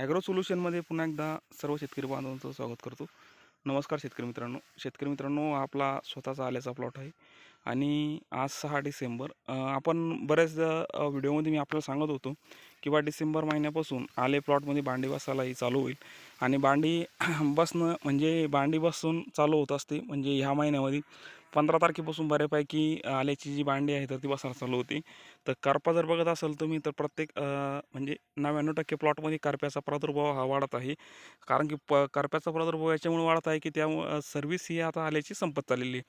Agro सोल्युशनमध्ये पुन्हा एकदा सर्व शेतकरी बांधवांचं स्वागत करतो. नमस्कार शेतकरी मित्रांनो. शेतकरी मित्रांनो हा आपला स्वतःचा आल्याचा प्लॉट आहे. आणि आज सहा डिसेंबर आपण बऱ्याचदा व्हिडिओमध्ये मी आपल्याला सांगत होतो किंवा डिसेंबर महिन्यापासून आले प्लॉटमध्ये भांडी बसायलाही चालू होईल. आणि भांडी बसणं म्हणजे भांडी बसून चालू होत असते. म्हणजे ह्या महिन्यामध्ये पंधरा तारखेपासून बऱ्यापैकी आल्याची जी भांडी आहे तर ती बसायला चालू होती. तर करपा जर बघत असाल तुम्ही तर प्रत्येक म्हणजे नव्याण्णव टक्के प्लॉटमध्ये करप्याचा प्रादुर्भाव हा वाढत आहे. कारण की प करप्याचा प्रादुर्भाव याच्यामुळे वाढत आहे की त्यामुळे सर्व्हिस ही आता आल्याची संपत चाललेली आहे.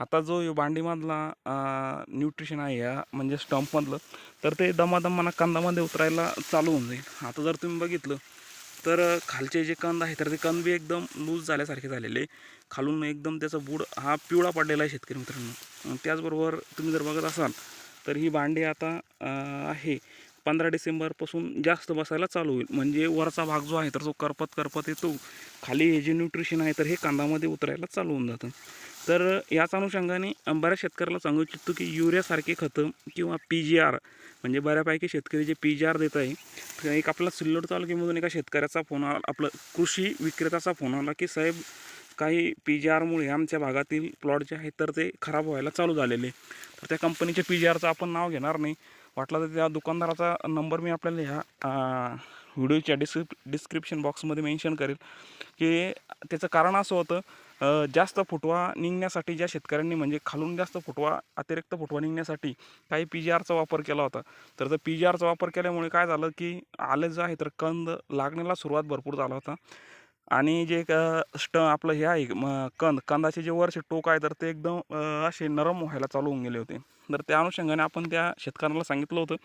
आता जो बांडीमधला भांडीमधला न्यूट्रिशन आहे या म्हणजे स्टंपमधलं तर ते दमादमाना कांदामध्ये उतरायला चालू होऊन जाईल. आता जर तुम्ही बघितलं तर खालचे जे कंद आहे तर ते कंद बी एकदम लूज झाल्यासारखे झालेले. खालून एकदम त्याचा बूड हा पिवळा पडलेला आहे शेतकरी मित्रांनो. त्याचबरोबर तुम्ही जर बघत असाल तर ही भांडी आता आहे. पंधरा डिसेंबरपासून जास्त बसायला चालू होईल. म्हणजे वरचा भाग जो आहे तर तो करपत करपत येतो. खाली हे जे न्यूट्रिशन आहे तर हे कांदामध्ये उतरायला चालू होऊन जातं. तर याच अनुषंगाने बऱ्याच शेतकऱ्याला सांगू इच्छितो की युरियासारखे खतं किंवा पी जी आर म्हणजे बऱ्यापैकी शेतकरी जे पी जी आर देत आहे एक आपला सिल्लोड तालुक्यामधून एका शेतकऱ्याचा फोन आला आपलं कृषी विक्रेत्याचा फोन आला की साहेब काही पी जी आरमुळे आमच्या भागातील प्लॉट जे आहेत तर ते खराब व्हायला चालू झालेले. तर त्या कंपनीच्या पी जी आरचं आपण नाव घेणार नाही. वाटलं तर त्या दुकानदाराचा नंबर मी आपल्याला ह्या व्हिडिओच्या डिस्क्रिप डिस्क्रिप्शन बॉक्समध्ये मेन्शन करेल की त्याचं कारण असं होतं जास्त फुटवा निघण्यासाठी ज्या शेतकऱ्यांनी म्हणजे खालून जास्त फुटवा अतिरिक्त फुटवा निघण्यासाठी काही पी जी आरचा वापर केला होता. तर त्या पी जी आरचा वापर केल्यामुळे काय झालं की आलं जे आहे तर कंद लागण्याला सुरुवात भरपूर झाला होता. आणि जे स्ट आपलं हे आहे कंद कंदाचे जे वरचे टोक आहे तर ते एकदम असे नरम व्हायला चालू होऊन गेले होते. तर त्या अनुषंगाने आपण त्या शेतकऱ्याला सांगितलं होतं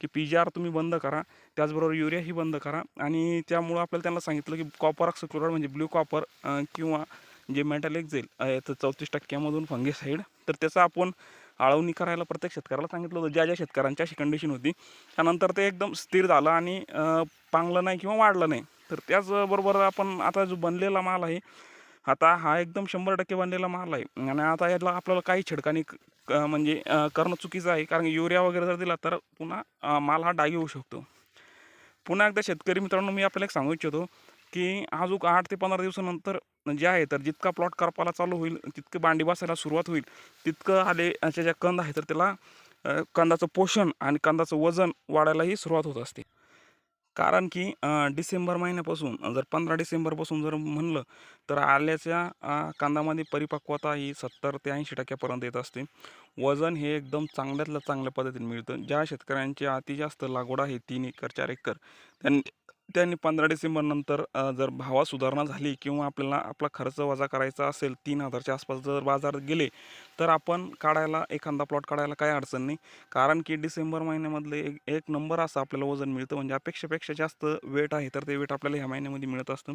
की पी जी आर तुम्ही बंद करा. त्याचबरोबर युरियाही बंद करा. आणि त्यामुळं आपल्याला त्यांना सांगितलं की कॉपर ऑक्सिक्लोराईड म्हणजे ब्ल्यू कॉपर किंवा जे मेटॅलिक जेल तर चौतीस टक्क्यामधून फंगीसाईड तर त्याचा आपण आळवणी करायला प्रत्येक शेतकऱ्याला सांगितलं होतं. ज्या ज्या शेतकऱ्यांची अशी कंडिशन होती त्यानंतर ते एकदम स्थिर झालं आणि पांगलं नाही किंवा वाढलं नाही. तर त्याचबरोबर आपण आता जो बनलेला माल आहे आता हा एकदम शंभर टक्के बनलेला माल आहे. आणि आता याला आपल्याला काही छिडकानी क- म्हणजे करणं चुकीचं आहे. कारण युरिया वगैरे जर दिला तर पुन्हा माल हा डागी होऊ शकतो. पुन्हा एकदा शेतकरी मित्रांनो मी आपल्याला एक सांगू इच्छितो की अजून आठ ते पंधरा दिवसानंतर जे आहे तर जितका प्लॉट करपाला चालू होईल तितकं बांडी बसायला सुरुवात होईल तितकं आले ज्या कंद आहे तर त्याला कंदाचं पोषण आणि कंदाचं वजन वाढायलाही सुरुवात होत असते. कारण की डिसेंबर महिन्यापासून जर पंधरा डिसेंबरपासून जर म्हणलं तर आल्याच्या कांदामध्ये परिपक्वता ही सत्तर ते ऐंशी टक्क्यापर्यंत येत असते. वजन हे एकदम चांगल्यातलं चांगल्या पद्धतीने मिळतं. ज्या शेतकऱ्यांची अति जास्त लागवड आहे तीन एकर चार एकर त्यांनी त्यांनी पंधरा डिसेंबरनंतर जर भावात सुधारणा झाली किंवा आपल्याला आपला खर्च वजा करायचा असेल तीन हजारच्या आसपास जर बाजारात गेले तर आपण काढायला एखादा प्लॉट काढायला काही अडचण नाही. कारण की डिसेंबर महिन्यामधले एक एक नंबर असं आपल्याला वजन मिळतं. म्हणजे अपेक्षेपेक्षा जास्त वेट आहे तर ते वेट आपल्याला ह्या महिन्यामध्ये मिळत असतं.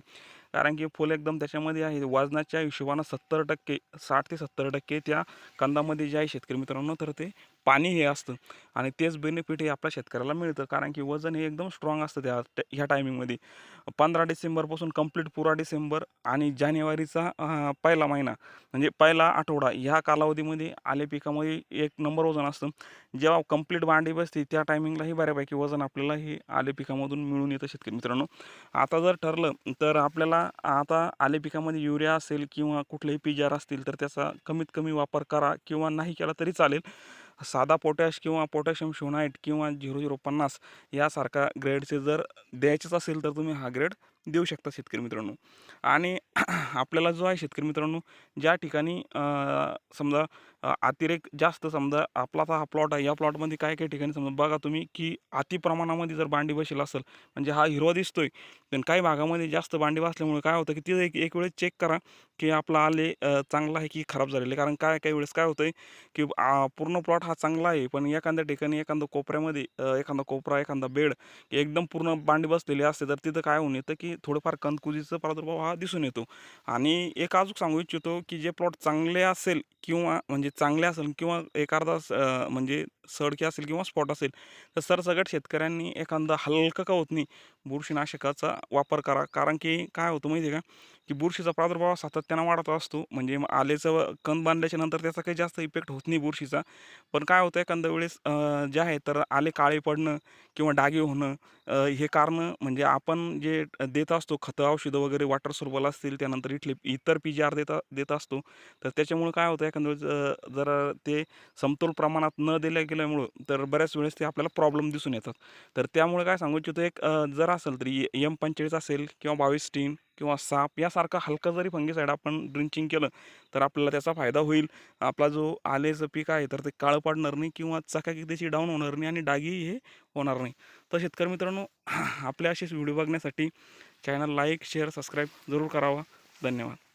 कारण की फुल एकदम त्याच्यामध्ये आहे वजनाच्या हिशोबानं सत्तर टक्के साठ ते सत्तर टक्के त्या कंदामध्ये जे आहे शेतकरी मित्रांनो तर ते पाणी हे असतं. आणि तेच बेनिफिट हे आपल्या शेतकऱ्याला मिळतं. कारण की वजन हे एकदम स्ट्रॉंग असतं त्या ह्या टाईम टायमिंगमध्ये पंधरा डिसेंबरपासून कंप्लीट पुरा डिसेंबर आणि जानेवारीचा पहिला महिना म्हणजे पहिला आठवडा ह्या कालावधीमध्ये आले पिकामध्ये एक नंबर वजन असतं. जेव्हा कंप्लीट भांडी बसते त्या टायमिंगलाही बऱ्यापैकी वजन आपल्याला हे आले पिकामधून मिळून येतं शेतकरी मित्रांनो. आता जर ठरलं तर आपल्याला आता आले पिकामध्ये युरिया असेल किंवा कुठलेही पिजार असतील तर त्याचा कमीत कमी वापर करा किंवा नाही केला तरी चालेल. साधा पोटॅश किंवा पोटॅशियम शोनाईट किंवा झिरो झिरो पन्नास यासारखा ग्रेडचे जर द्यायचेच असेल तर तुम्ही हा ग्रेड देऊ शकता शेतकरी मित्रांनो. आणि आपल्याला जो आहे शेतकरी मित्रांनो ज्या ठिकाणी समजा अतिरेक जास्त समजा आपला हा प्लॉट आहे या प्लॉटमध्ये काय काही ठिकाणी समजा बघा तुम्ही की अति प्रमाणामध्ये जर बांडी बसेल असेल म्हणजे हा हिरवा दिसतोय पण काही भागामध्ये जास्त बांडी बसल्यामुळे काय होतं की तिथं एक एक वेळेस चेक करा की आपला आले चांगला आहे की खराब झालेलं आहे. कारण काय काही वेळेस काय होतंय की पूर्ण प्लॉट हा चांगला आहे पण एखाद्या ठिकाणी एखादा कोपऱ्यामध्ये एखादा कोपरा एखादा बेड एकदम पूर्ण बांडी बसलेली असते तर तिथं काय होऊन येतं की थोडंफार कंदकुजीचा प्रादुर्भाव हा दिसून येतो. आणि एक अजून सांगू इच्छितो की जे प्लॉट चांगले असेल किंवा म्हणजे म्हणजे चांगले असेल किंवा एखादा म्हणजे सडके असेल किंवा स्पॉट असेल तर सरसगट शेतकऱ्यांनी एखादा हलकं का होत नाही बुरशीनाशकाचा वापर करा. कारण की काय होतं माहिती आहे का? की बुरशीचा प्रादुर्भाव सातत्यानं वाढत असतो. म्हणजे आलेचं कण बांधल्याच्या नंतर त्याचा काही जास्त इफेक्ट होत नाही बुरशीचा. पण काय होतं एखाद्या वेळेस जे आहे तर आले काळे पडणं किंवा डागे होणं हे कारणं म्हणजे आपण जे देत असतो खतं औषधं वगैरे वॉटर सोर्बल असतील त्यानंतर इथले इतर पी जी आर देता देत असतो. तर त्याच्यामुळे काय होतं एखाद्या वेळेस जर ते समतोल प्रमाणात न दिल्या गेल्यामुळं तर बऱ्याच वेळेस ते आपल्याला प्रॉब्लेम दिसून येतात. तर त्यामुळे काय सांगू इच्छितो एक जर असेल तरी एम पंचेचाळीस असेल किंवा बावीस टीन किंवा साप यासारखा हलका जरी फंगीसाईड आपण ड्रिंचिंग केलं तर आपल्याला त्याचा फायदा होईल. आपला जो आलेचं पीक आहे तर ते काळं पडणार नाही किंवा चकाकी त्याची डाऊन होणार नाही आणि डागी हे होणार नाही. तर शेतकरी मित्रांनो आपले असेच व्हिडिओ बघण्यासाठी चॅनल लाईक शेअर सबस्क्राईब जरूर करावा. धन्यवाद.